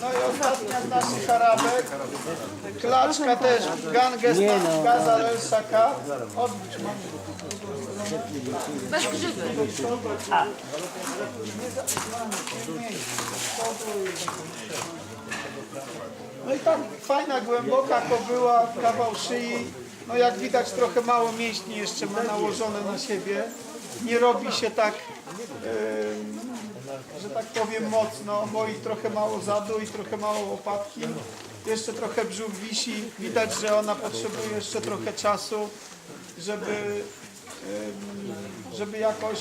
No i ostatnia z naszych arabek. Klaczka też Ganges Gaza Lelsaka. Odwróć mam. Bez grzyby. No i tak fajna, głęboka kobyła, kawał szyi. No jak widać trochę mało mięśni jeszcze ma nałożone na siebie. Nie robi się tak, tak powiem mocno, bo i trochę mało zadu i trochę mało łopatki. Jeszcze trochę brzuch wisi. Widać, że ona potrzebuje jeszcze trochę czasu, żeby, żeby jakoś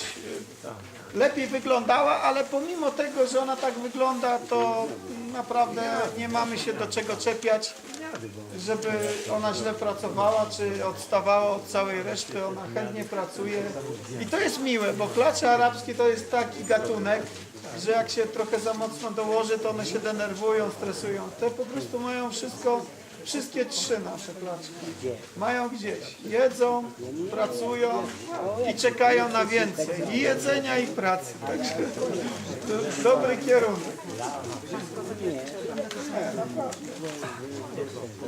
lepiej wyglądała, ale pomimo tego, że ona tak wygląda, to naprawdę nie mamy się do czego czepiać, żeby ona źle pracowała, czy odstawała od całej reszty. Ona chętnie pracuje. I to jest miłe, bo klacze arabskie to jest taki gatunek, że jak się trochę za mocno dołoży, to one się denerwują, stresują. Te po prostu mają wszystko, wszystkie trzy nasze klaczki. Mają gdzieś. Jedzą, pracują i czekają na więcej. I jedzenia, i pracy. Także to dobry kierunek.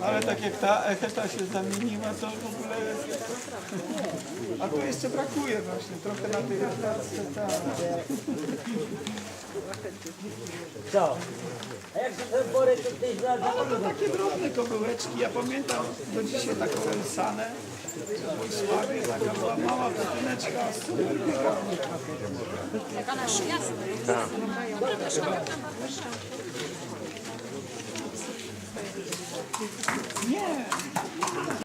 Ale tak jak ta echeta się zamieniła, to w ogóle jest... A tu jeszcze brakuje właśnie trochę na tej echetce. Co? A jak się ten worek to gdzieś na No to takie drobne kobyłeczki, ja pamiętam do dzisiaj taką elsanę. w Wojsławie, taka była mała budyneczka, super Jak ona jest jasna. Dobra, też mamy tam Nie,